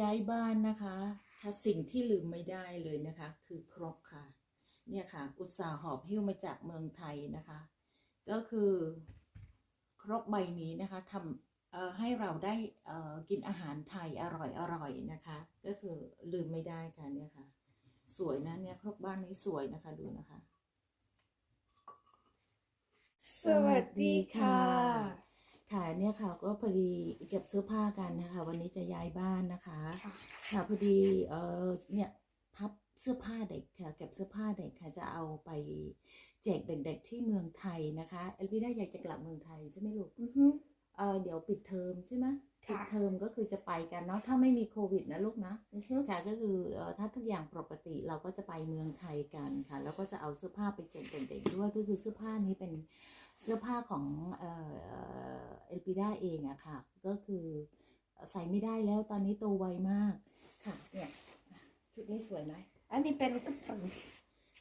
ย้ายบ้านนะคะ ถ้าสิ่งที่ลืมไม่ได้เลยนะคะ คือครกค่ะ เนี่ยค่ะ อุตสาหอบหิ้วมาจากเมืองไทยนะคะ ก็คือครกใบนี้นะคะทำให้เราได้กินอาหารไทยอร่อยอร่อยนะคะ ก็คือลืมไม่ได้ค่ะเนี่ยค่ะ สวยนะเนี่ยครกบ้านนี้สวยนะคะดูนะคะ สวัสดีค่ะ ค่ะเนี่ยค่ะก็พอดีเก็บเสื้อผ้ากันนะคะ วันนี้จะย้ายบ้านนะคะค่ะค่ะพอดีเออเนี่ยพับเสื้อผ้าเด็กค่ะเก็บเสื้อผ้าเด็กค่ะจะเอาไปแจกเด็กๆที่เมืองไทยนะคะเอลพีได้อยากจะกลับเมืองไทยใช่ไหมลูกอือฮึ เออเดี๋ยวปิดเทอมใช่ไหมค่ะปิดเทอมก็คือจะไปกันเนาะถ้าไม่มีโควิดนะลูกนะอือฮึค่ะก็คือเอ่อถ้าทุกอย่างปกติเราก็จะไปเมืองไทยกันค่ะ แล้วก็จะเอาเสื้อผ้าไปแจกเด็กๆด้วยก็คือเสื้อผ้านี้เป็นเสื้อผ้าของเอ่อเอลปิด้าเองอะค่ะ ก็คือใส่ไม่ได้แล้วตอนนี้โตไวมากค่ะเนี่ยชุดนี้สวยไหมอันนี้เป็นกระเป๋า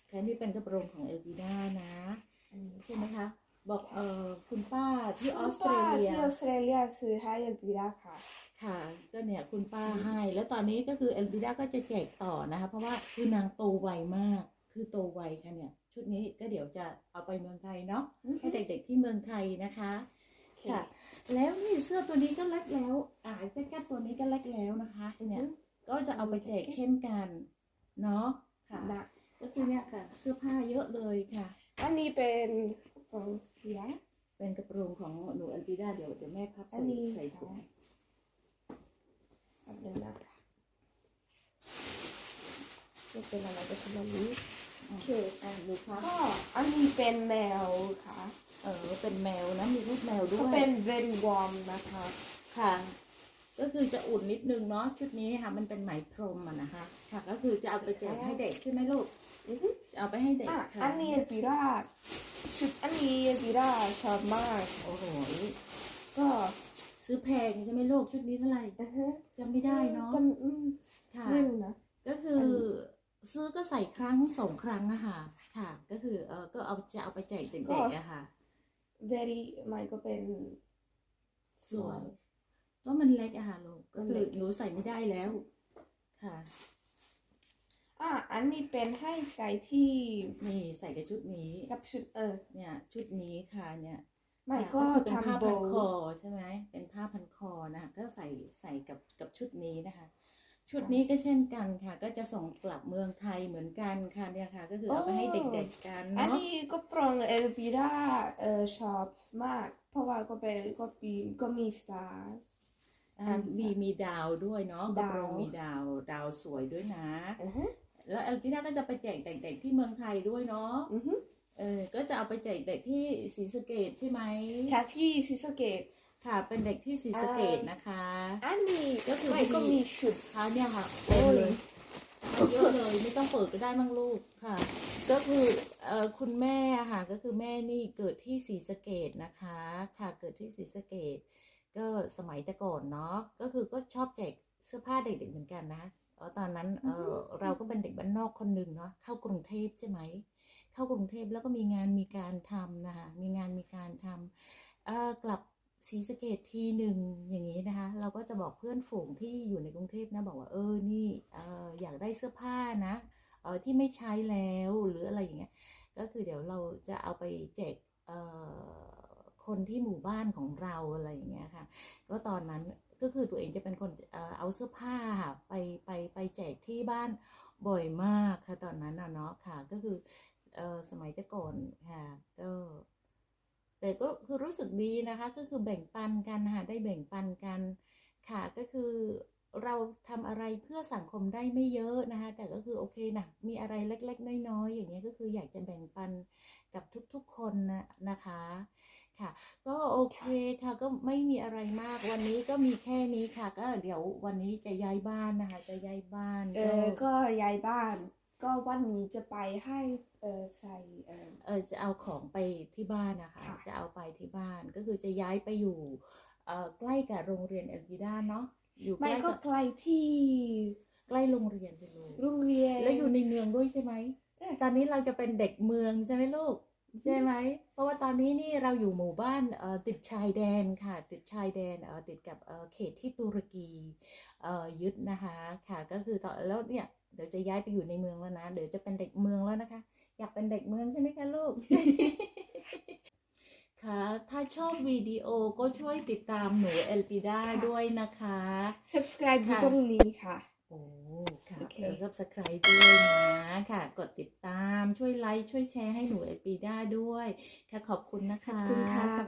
แค่นี้เป็นกระโปรงของเอลปิด้านะอันนี้ใช่ไหมคะ บอกเอ่อคุณป้าที่อคุอณสเตรป้าเลียที่ออสเตรเลียซื้อให้เอลปีดาค่ะ ค่ะ ก็เนี่ยคุณป้าให้ แล้วตอนนี้ก็คือเอลบิดาก็จะแจกต่อนะคะ เพราะว่าคือนางโตไวมาก คือโตไวค่ะเนี่ย ชุดนี้ก็เดี๋ยวจะเอาไปเมืองไทยเนาะอือฮึให้เด็กๆที่เมืองไทยนะคะค่ะ แล้วนี่เสื้อตัวนี้ก็เล็กแล้วอ่าแจ็คเก็ตตัวนี้ก็เล็กแล้วนะคะ เนี่ย ก็จะเอาไปแจกเช่นกันเนาะค่ะหนักก็คือเนี่ยค่ะ เสื้อผ้าเยอะเลยค่ะ อันนี้เป็น กระเป๋าเปียกเป็นกระโปรงของหนูเอลบิดาเดี๋ยวเดี๋ยวแม่พับอัใส่นนี้ใส่ถุงอันนี้นะคะจะเป็นอะไรก็คือแบบนี้โอเคอะดูครับก็อันนี้เป็นแมวค่ะ เออเป็นแมวนะมีรูปแมวด้ก็วยเป็นเรนวอร์มนะคะ ค่ะ ก็คือจะอุ่นนิดนึงเนาะชุดนี้ค่ะ มันเป็นไหมพรมอะนะคะ ค่ะ ก็คือจะเอาไปแจกให้เด็กใช่ไหมลูกอือฮึจะเอาไปให้เด็กอะค่ะ อันนี้เอลปีดาชุดอันนี้เอลปีดาชอบมากโอ้โหก็ซื้อแพงใช่ไหมลูกชุดนี้เท่าไหร่อือฮึจำไม่ได้เนาะจำอืมค่ะไม่รู้นะก็คืออนซื้อก็ใส่ครั้งสองครั้งอะค่ะ ค่ะ ก็คือเออก็เอาจะเอาไปแจกเด็กๆอะค่ะ very มันก็เป็นสวย ก็มันเล็กอะค่ะลูกก็มันคืเล็อกหนูใส่ไม่ได้แล้ว ค่ะ อะอันนี้เป็นให้ไก่ที่นี่ใส่กับชุดนี้กับชุดเออ เนี่ย ชุดนี้ค่ะเนี่ยไม่ค่ะก็คือเป็นผ้าทำโบพันคอว์ใช่ไหมเป็นผ้าพันคอนะคะก็ใส่ใส่กับกับชุดนี้นะคะ ชุดนี้ก็เช่นกันค่ะ ก็จะส่งกลับเมืองไทยเหมือนกันค่ะเนี่ยค่ะ ก็คือเอาไปให้เด็กๆกันอันเนาะนี้ก็ปรองเอลปีดาเออชอบมาก เพราะว่าก็เป็นก็ปีก็มีสตาร์ นะคะมีมีดาวด้วยเนาะกระโปรงดาวมีดาวดาวสวยด้วยนะอือฮึแล้วเอลพิน่าก็จะไปแจกเด็กๆที่เมืองไทยด้วยเนาะอือฮึเออ ก็จะเอาไปแจกเด็กที่ศรีสะเกดใช่ไหมค่ะที่ซิสะเกตค่ะ เป็นเด็กที่ศรีสะเกดนะคะ อันนี้ก็คือไม่ก็มีชุดค่ะเนี่ยค่ะโอ้เต็มยเลยเยอะเลยไม่ต้องเปิดก็ได้มั้งลูกค่ะ ก็คือเอ่อคุณแม่ค่ะ ก็คือแม่นี่เกิดที่ศรีสะเกดนะคะ ค่ะเกิดที่ศรีสะเกด ก็สมัยแต่ก่อนเนาะก็คือก็ชอบแจกเสื้อผ้าเด็กๆเหมือนกันนะเออตอนนั้นเออเราก็เป็นเด็กบ้านนอกคนหนึ่งเนาะเข้ากรุงเทพใช่ไหมเข้ากรุงเทพแล้วก็มีงานมีการทำนะคะมีงานมีการทำเอ่อกลับศรีสะเกดทีหนึ่งอย่างนี้นะคะ เราก็จะบอกเพื่อนฝูงที่อยู่ในกรุงเทพนะบอกว่าเออนี่เอออยากได้เสื้อผ้านะเออที่ไม่ใช้แล้วหรืออะไรอย่างเงี้ยก็คือเดี๋ยวเราจะเอาไปแจกเอ่อ คนที่หมู่บ้านของเราอะไรอย่างเงี้ยค่ะ ก็ตอนนั้นก็คือตัวเองจะเป็นคนเออเอาเสื้อผ้าค่ะไปไปไปแจกที่บ้านบ่อยมากค่ะตอนนั้นนะเนาะค่ะ ก็คือเออสมัยแต่ก่อนค่ะก็แต่ก็คือรู้สึกดีนะคะ ก็คือแบ่งปันกันค่ะได้แบ่งปันกันค่ะ ก็คือเราทำอะไรเพื่อสังคมได้ไม่เยอะนะคะ แต่ก็คือโอเคนะมีอะไรเล็ก ๆ น้อยๆอย่างเงี้ยก็คืออยากจะแบ่งปันกับทุกๆคนนะนะคะ ค่ะ ก็โอเคค่ะก็ไม่มีอะไรมากวันนี้ก็มีแค่นี้ค่ะ ก็เดี๋ยววันนี้จะย้ายบ้านนะคะ จะย้ายบ้านเออก็ย้ายบ้าน ก็วันนี้จะไปให้เออใส่เออเออจะเอาของไปที่บ้านนะคะค่ะจะเอาไปที่บ้านก็คือจะย้ายไปอยู่เอ่อใกล้กับโรงเรียนเอลวิดาเนาะอยู่ใกไม่ล้ก็กับไกลที่ใกล้โรงเรียนสิลูกโรงเรียนแล้วอยู่ในเมืองด้วยใช่ไหมเอ๊ะตอนนี้เราจะเป็นเด็กเมืองใช่ไหมลูก ใช่ไหม เพราะว่าตอนนี้นี่เราอยู่หมู่บ้านเอ่อติดชายแดนค่ะ ติดชายแดนเอ่อติดกับเอ่อเขตที่ตุรกีเอ่อยึดนะคะค่ะก็คือตอนแล้วเนี่ยเดี๋ยวจะย้ายไปอยู่ในเมืองแล้วนะเดี๋ยวจะเป็นเด็กเมืองแล้วนะคะ อยากเป็นเด็กเมืองใช่ไหมคะลูกค่ะถ้าชอบวิดีโอก็ช่วยติดตามหนูเอลปิด้าค่ะด้วยนะคะ subscribe อยู่ค่ะตรงนี้ค่ะโอ้ ค่ะโอเคเออ subscribe ด้วยนะค่ะ กดติดตามช่วยไลค์ช่วยแชร์ให้หนูเอลปิด้าด้วย ค่ะขอบคุณนะคะ ขอบคุณค่ะ